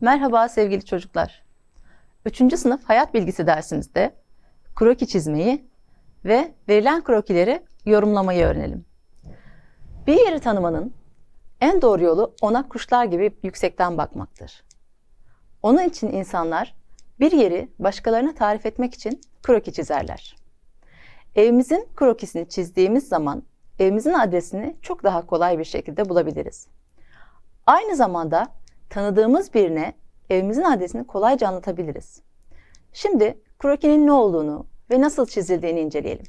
Merhaba sevgili çocuklar. 3. sınıf hayat bilgisi dersimizde kroki çizmeyi ve verilen krokileri yorumlamayı öğrenelim. Bir yeri tanımanın en doğru yolu ona kuşlar gibi yüksekten bakmaktır. Onun için insanlar bir yeri başkalarına tarif etmek için kroki çizerler. Evimizin krokisini çizdiğimiz zaman evimizin adresini çok daha kolay bir şekilde bulabiliriz. Aynı zamanda tanıdığımız birine evimizin adresini kolayca anlatabiliriz. Şimdi krokinin ne olduğunu ve nasıl çizildiğini inceleyelim.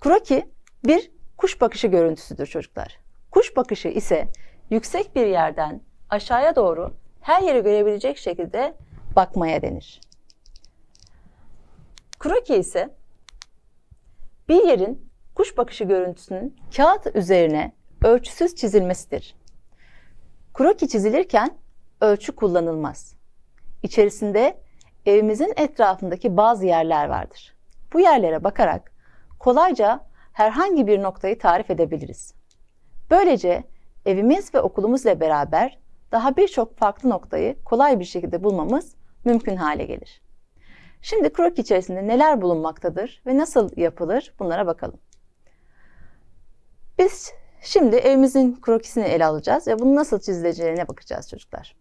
Kroki bir kuş bakışı görüntüsüdür çocuklar. Kuş bakışı ise yüksek bir yerden aşağıya doğru her yeri görebilecek şekilde bakmaya denir. Kroki ise bir yerin kuş bakışı görüntüsünün kağıt üzerine ölçüsüz çizilmesidir. Kroki çizilirken ölçü kullanılmaz. İçerisinde evimizin etrafındaki bazı yerler vardır. Bu yerlere bakarak kolayca herhangi bir noktayı tarif edebiliriz. Böylece evimiz ve okulumuz ile beraber daha birçok farklı noktayı kolay bir şekilde bulmamız mümkün hale gelir. Şimdi kroki içerisinde neler bulunmaktadır ve nasıl yapılır bunlara bakalım. Biz şimdi evimizin krokisini ele alacağız ve bunu nasıl çizileceğine bakacağız çocuklar.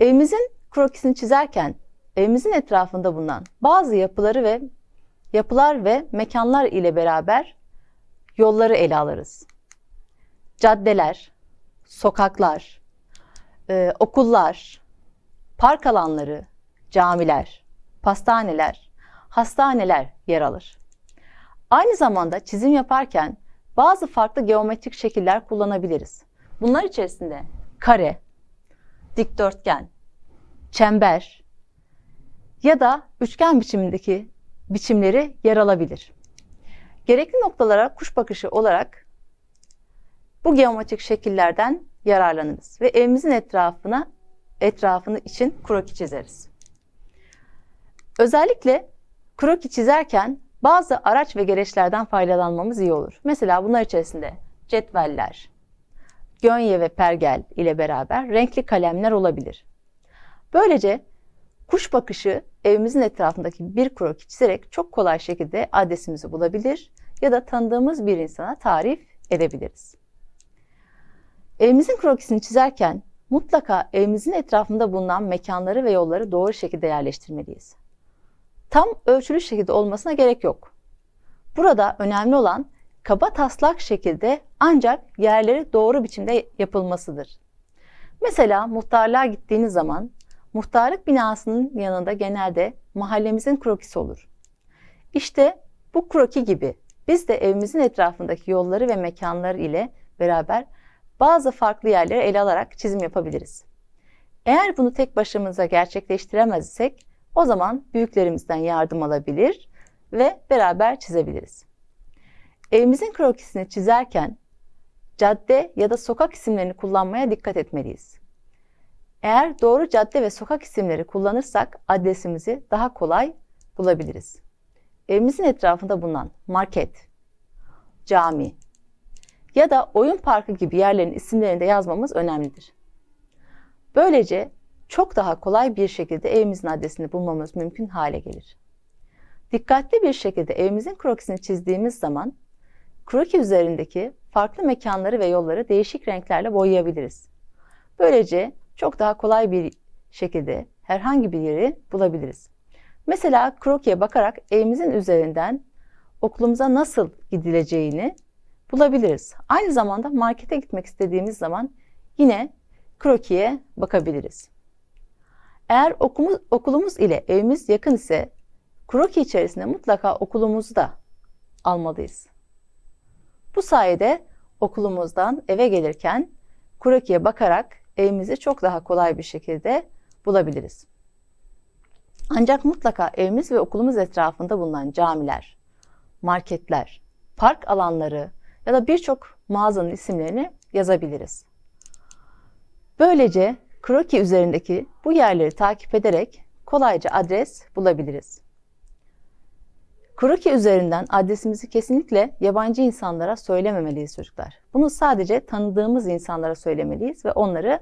Evimizin krokisini çizerken evimizin etrafında bulunan bazı yapıları ve yapılar ve mekanlar ile beraber yolları ele alırız. Caddeler, sokaklar, e, okullar, park alanları, camiler, pastaneler, hastaneler yer alır. Aynı zamanda çizim yaparken bazı farklı geometrik şekiller kullanabiliriz. Bunlar içerisinde kare, dikdörtgen, çember ya da üçgen biçimindeki biçimleri yer alabilir. Gerekli noktalara kuş bakışı olarak bu geometrik şekillerden yararlanırız ve evimizin etrafına etrafını için kroki çizeriz. Özellikle kroki çizerken bazı araç ve gereçlerden faydalanmamız iyi olur. Mesela bunlar içerisinde cetveller, gönye ve pergel ile beraber renkli kalemler olabilir. Böylece kuş bakışı evimizin etrafındaki bir kroki çizerek çok kolay şekilde adresimizi bulabilir ya da tanıdığımız bir insana tarif edebiliriz. Evimizin krokisini çizerken mutlaka evimizin etrafında bulunan mekanları ve yolları doğru şekilde yerleştirmeliyiz. Tam ölçülü şekilde olmasına gerek yok. Burada önemli olan kaba taslak şekilde ancak yerleri doğru biçimde yapılmasıdır. Mesela muhtarlığa gittiğiniz zaman muhtarlık binasının yanında genelde mahallemizin krokisi olur. İşte bu kroki gibi biz de evimizin etrafındaki yolları ve mekanları ile beraber bazı farklı yerleri ele alarak çizim yapabiliriz. Eğer bunu tek başımıza gerçekleştiremezsek o zaman büyüklerimizden yardım alabilir ve beraber çizebiliriz. Evimizin krokisini çizerken cadde ya da sokak isimlerini kullanmaya dikkat etmeliyiz. Eğer doğru cadde ve sokak isimleri kullanırsak adresimizi daha kolay bulabiliriz. Evimizin etrafında bulunan market, cami ya da oyun parkı gibi yerlerin isimlerini de yazmamız önemlidir. Böylece çok daha kolay bir şekilde evimizin adresini bulmamız mümkün hale gelir. Dikkatli bir şekilde evimizin krokisini çizdiğimiz zaman kroki üzerindeki farklı mekanları ve yolları değişik renklerle boyayabiliriz. Böylece çok daha kolay bir şekilde herhangi bir yeri bulabiliriz. Mesela krokiye bakarak evimizin üzerinden okulumuza nasıl gidileceğini bulabiliriz. Aynı zamanda markete gitmek istediğimiz zaman yine krokiye bakabiliriz. Eğer okumuz, okulumuz ile evimiz yakın ise kroki içerisinde mutlaka okulumuzu da almalıyız. Bu sayede okulumuzdan eve gelirken krokiye bakarak evimizi çok daha kolay bir şekilde bulabiliriz. Ancak mutlaka evimiz ve okulumuz etrafında bulunan camiler, marketler, park alanları ya da birçok mağazanın isimlerini yazabiliriz. Böylece kroki üzerindeki bu yerleri takip ederek kolayca adres bulabiliriz. Kroki üzerinden adresimizi kesinlikle yabancı insanlara söylememeliyiz çocuklar. Bunu sadece tanıdığımız insanlara söylemeliyiz ve onları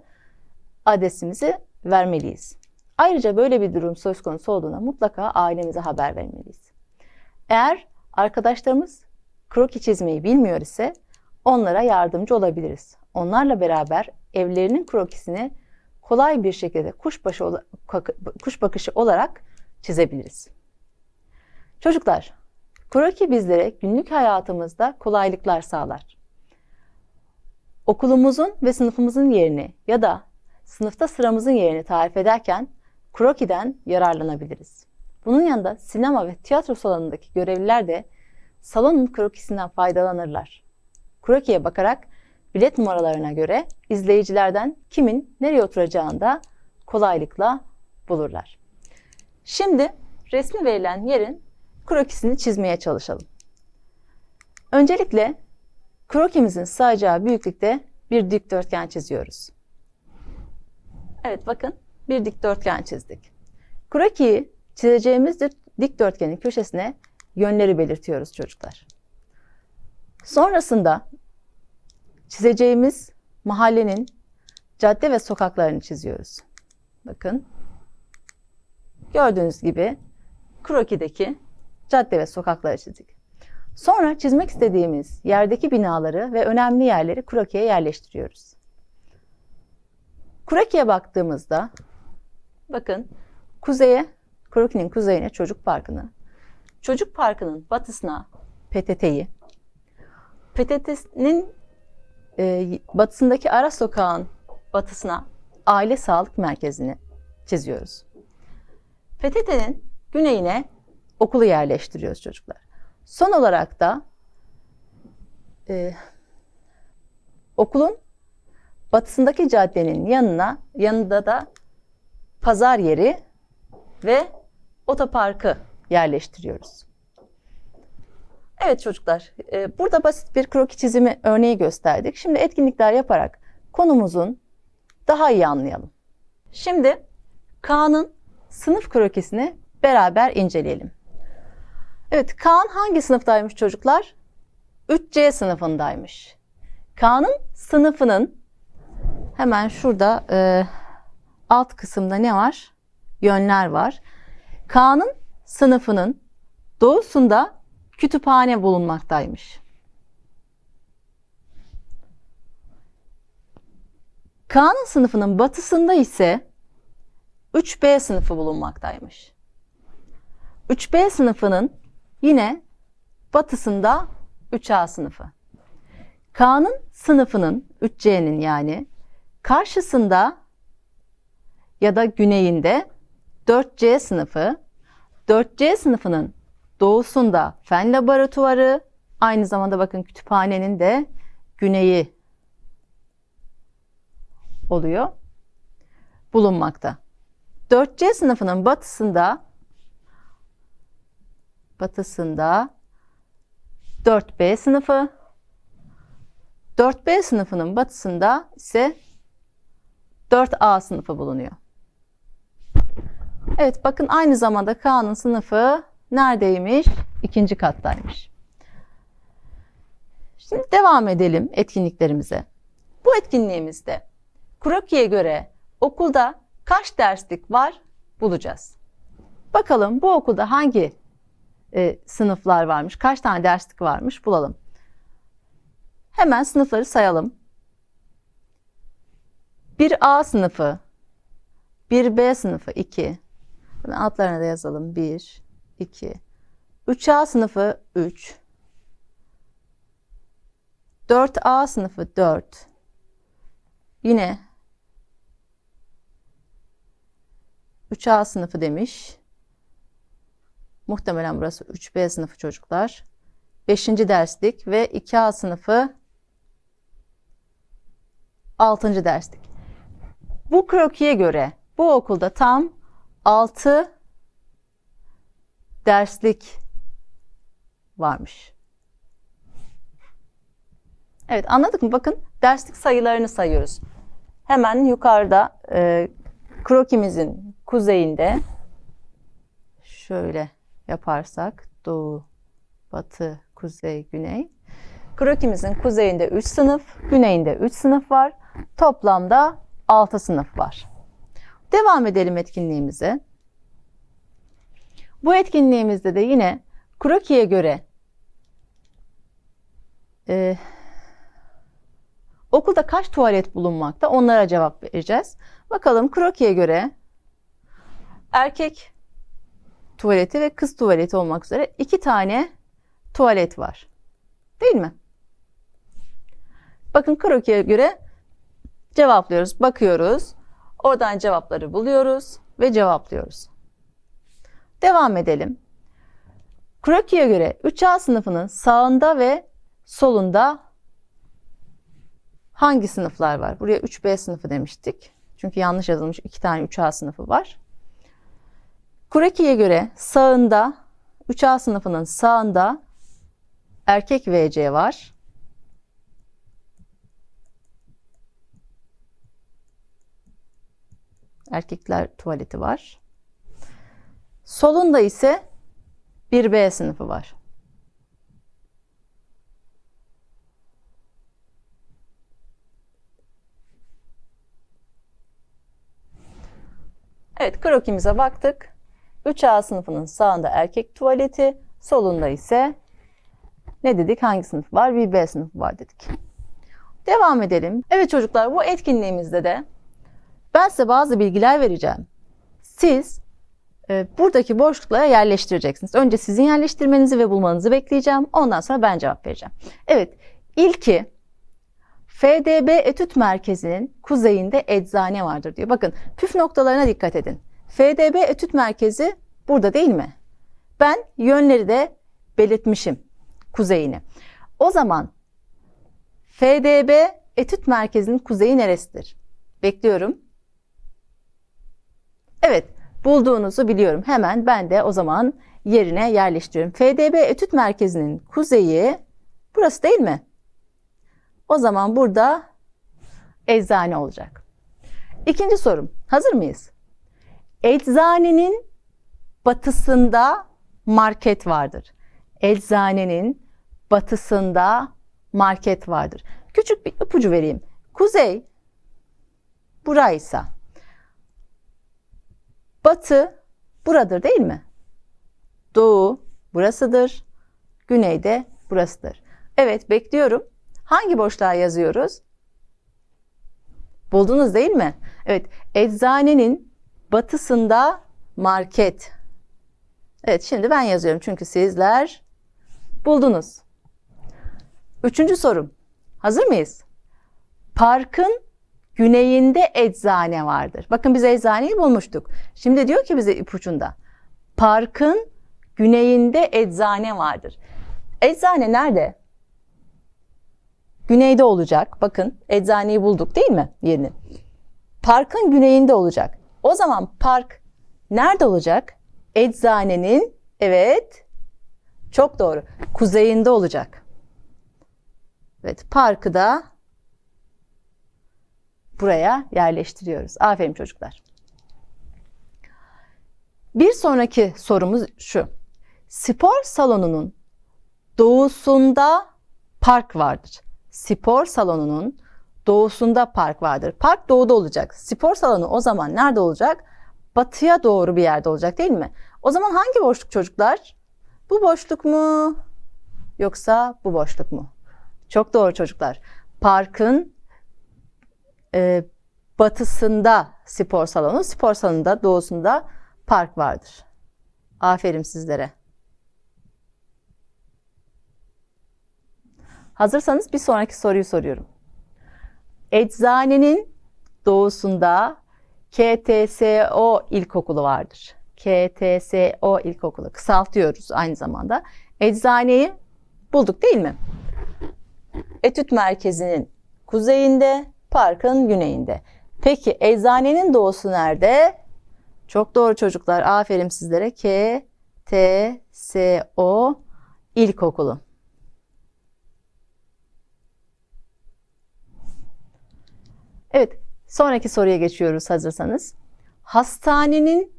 adresimizi vermeliyiz. Ayrıca böyle bir durum söz konusu olduğuna mutlaka ailemize haber vermeliyiz. Eğer arkadaşlarımız kroki çizmeyi bilmiyor ise onlara yardımcı olabiliriz. Onlarla beraber evlerinin krokisini kolay bir şekilde ola- kuş bakışı olarak çizebiliriz. Çocuklar, kroki bizlere günlük hayatımızda kolaylıklar sağlar. Okulumuzun ve sınıfımızın yerini ya da sınıfta sıramızın yerini tarif ederken krokiden yararlanabiliriz. Bunun yanında sinema ve tiyatro salonundaki görevliler de salonun krokisinden faydalanırlar. Krokiye bakarak bilet numaralarına göre izleyicilerden kimin nereye oturacağını da kolaylıkla bulurlar. Şimdi resmi verilen yerin krokisini çizmeye çalışalım. Öncelikle krokimizin sığacağı büyüklükte bir dikdörtgen çiziyoruz. Evet bakın bir dikdörtgen çizdik. Krokiyi çizeceğimiz dikdörtgenin köşesine yönleri belirtiyoruz çocuklar. Sonrasında çizeceğimiz mahallenin cadde ve sokaklarını çiziyoruz. Bakın. Gördüğünüz gibi krokideki cadde ve sokakları çizdik. Sonra çizmek istediğimiz yerdeki binaları ve önemli yerleri krokiye yerleştiriyoruz. Krokiye baktığımızda bakın kuzeye, krokinin kuzeyine çocuk parkını, çocuk parkının batısına PTT'yi, PTT'nin e, batısındaki ara sokağın batısına aile sağlık merkezini çiziyoruz. PTT'nin güneyine okulu yerleştiriyoruz çocuklar. Son olarak da e, okulun batısındaki caddenin yanına yanında da pazar yeri ve otoparkı yerleştiriyoruz. Evet çocuklar, e, burada basit bir kroki çizimi örneği gösterdik. Şimdi etkinlikler yaparak konumuzun daha iyi anlayalım. Şimdi Kaan'ın sınıf krokisini beraber inceleyelim. Evet, Kaan hangi sınıftaymış çocuklar? 3C sınıfındaymış. Kaan'ın sınıfının hemen şurada e, alt kısımda ne var? Yönler var. Kaan'ın sınıfının doğusunda kütüphane bulunmaktaymış. Kaan'ın sınıfının batısında ise 3B sınıfı bulunmaktaymış. 3B sınıfının yine batısında 3A sınıfı. Kaan'ın sınıfının 3C'nin yani karşısında ya da güneyinde 4C sınıfı, 4C sınıfının doğusunda fen laboratuvarı, aynı zamanda bakın kütüphanenin de güneyi oluyor, bulunmakta. 4C sınıfının batısında batısında 4B sınıfı, 4B sınıfının batısında ise 4A sınıfı bulunuyor. Evet bakın aynı zamanda Kaan'ın sınıfı neredeymiş? İkinci kattaymış. Şimdi devam edelim etkinliklerimize. Bu etkinliğimizde krokiye göre okulda kaç derslik var bulacağız. Bakalım bu okulda hangi e, sınıflar varmış, kaç tane derslik varmış bulalım. Hemen sınıfları sayalım. Bir A sınıfı, bir B sınıfı 2. Altlarına da yazalım 1, 2. 3A sınıfı 3. 4A sınıfı 4. Yine 3A sınıfı demiş. Muhtemelen burası 3B sınıfı çocuklar. 5. derslik ve 2A sınıfı 6. derslik. Bu krokiye göre bu okulda tam 6 derslik varmış. Evet anladık mı? Bakın derslik sayılarını sayıyoruz. Hemen yukarıda e, krokimizin kuzeyinde şöyle yaparsak doğu, batı, kuzey, güney. Krokimizin kuzeyinde 3 sınıf, güneyinde 3 sınıf var. Toplamda 6 sınıf var. Devam edelim etkinliğimize. Bu etkinliğimizde de yine krokiye göre e, okulda kaç tuvalet bulunmakta onlara cevap vereceğiz. Bakalım krokiye göre erkek tuvaleti ve kız tuvaleti olmak üzere iki tane tuvalet var. Değil mi? Bakın krokiye göre cevaplıyoruz. Bakıyoruz. Oradan cevapları buluyoruz ve cevaplıyoruz. Devam edelim. Kroki'ye göre 3A sınıfının sağında ve solunda hangi sınıflar var? Buraya 3B sınıfı demiştik. Çünkü yanlış yazılmış iki tane 3A sınıfı var. Kroki'ye göre sağında 3A sınıfının sağında erkek VC var. Erkekler tuvaleti var. Solunda ise bir B sınıfı var. Evet, krokimize baktık. 3A sınıfının sağında erkek tuvaleti, solunda ise ne dedik? Hangi sınıf var? Bir B sınıfı var dedik. Devam edelim. Evet çocuklar, bu etkinliğimizde de ben size bazı bilgiler vereceğim. Siz buradaki boşluklara yerleştireceksiniz. Önce sizin yerleştirmenizi ve bulmanızı bekleyeceğim. Ondan sonra ben cevap vereceğim. Evet, ilki FDB Etüt Merkezi'nin kuzeyinde eczane vardır diyor. Bakın püf noktalarına dikkat edin. FDB Etüt Merkezi burada değil mi? Ben yönleri de belirtmişim kuzeyini. O zaman FDB Etüt Merkezi'nin kuzeyi neresidir? Bekliyorum. Evet, bulduğunuzu biliyorum. Hemen ben de o zaman yerine yerleştiriyorum. FDB Etüt Merkezi'nin kuzeyi burası değil mi? O zaman burada eczane olacak. İkinci sorum. Hazır mıyız? Eczanenin batısında market vardır. Eczanenin batısında market vardır. Küçük bir ipucu vereyim. Kuzey buraysa batı buradır değil mi? Doğu burasıdır. Güneyde burasıdır. Evet bekliyorum. Hangi boşluğa yazıyoruz? Buldunuz değil mi? Evet, eczanenin batısında market. Evet, şimdi ben yazıyorum çünkü sizler buldunuz. Üçüncü sorum. Hazır mıyız? Parkın güneyinde eczane vardır. Bakın biz eczaneyi bulmuştuk. Şimdi diyor ki bize ipucunda. Parkın güneyinde eczane vardır. Eczane nerede? Güneyde olacak. Bakın eczaneyi bulduk değil mi yerini? Parkın güneyinde olacak. O zaman park nerede olacak? Eczanenin evet çok doğru. Kuzeyinde olacak. Evet parkı da buraya yerleştiriyoruz. Aferin çocuklar. Bir sonraki sorumuz şu. Spor salonunun doğusunda park vardır spor salonunun doğusunda park vardır. Park doğuda olacak. Spor salonu o zaman nerede olacak? Batıya doğru bir yerde olacak değil mi? O zaman hangi boşluk çocuklar? Bu boşluk mu? Yoksa bu boşluk mu? Çok doğru çocuklar. Parkın e, batısında spor salonu, spor salonunda doğusunda park vardır. Aferin sizlere. Hazırsanız bir sonraki soruyu soruyorum. Eczanenin doğusunda KTSO İlkokulu vardır. KTSO İlkokulu kısaltıyoruz aynı zamanda. Eczaneyi bulduk değil mi? Etüt merkezinin kuzeyinde, parkın güneyinde. Peki eczanenin doğusu nerede? Çok doğru çocuklar. Aferin sizlere. KTSO İlkokulu. Evet, sonraki soruya geçiyoruz hazırsanız. Hastanenin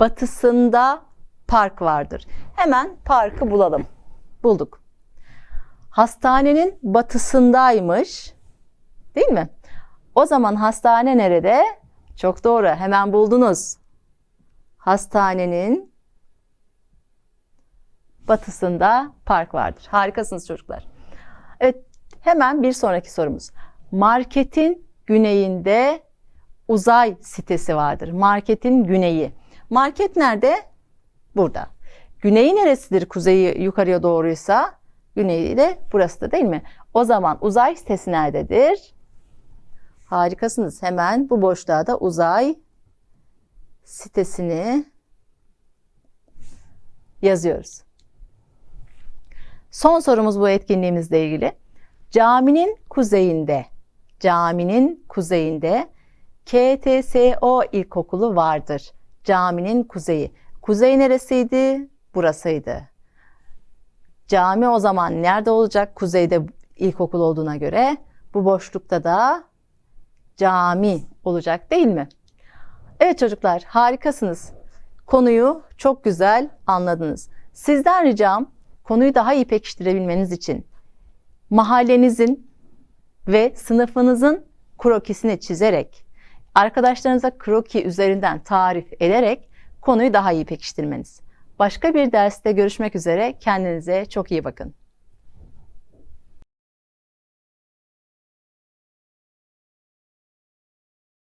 batısında park vardır. Hemen parkı bulalım. Bulduk. Hastanenin batısındaymış. Değil mi? O zaman hastane nerede? Çok doğru. Hemen buldunuz. Hastanenin batısında park vardır. Harikasınız çocuklar. Evet, hemen bir sonraki sorumuz. Marketin güneyinde uzay sitesi vardır. Marketin güneyi. Market nerede? Burada. Güneyi neresidir kuzeyi yukarıya doğruysa? Güneyi de burası da değil mi? O zaman uzay sitesi nerededir? Harikasınız. Hemen bu boşluğa da uzay sitesini yazıyoruz. Son sorumuz bu etkinliğimizle ilgili. Caminin kuzeyinde, caminin kuzeyinde KTSO İlkokulu vardır. Caminin kuzeyi. Kuzey neresiydi? Burasıydı. Cami o zaman nerede olacak? Kuzeyde ilkokul olduğuna göre bu boşlukta da cami olacak değil mi? Evet çocuklar harikasınız. Konuyu çok güzel anladınız. Sizden ricam konuyu daha iyi pekiştirebilmeniz için mahallenizin ve sınıfınızın krokisini çizerek, arkadaşlarınıza kroki üzerinden tarif ederek konuyu daha iyi pekiştirmeniz. Başka bir derste görüşmek üzere. Kendinize çok iyi bakın.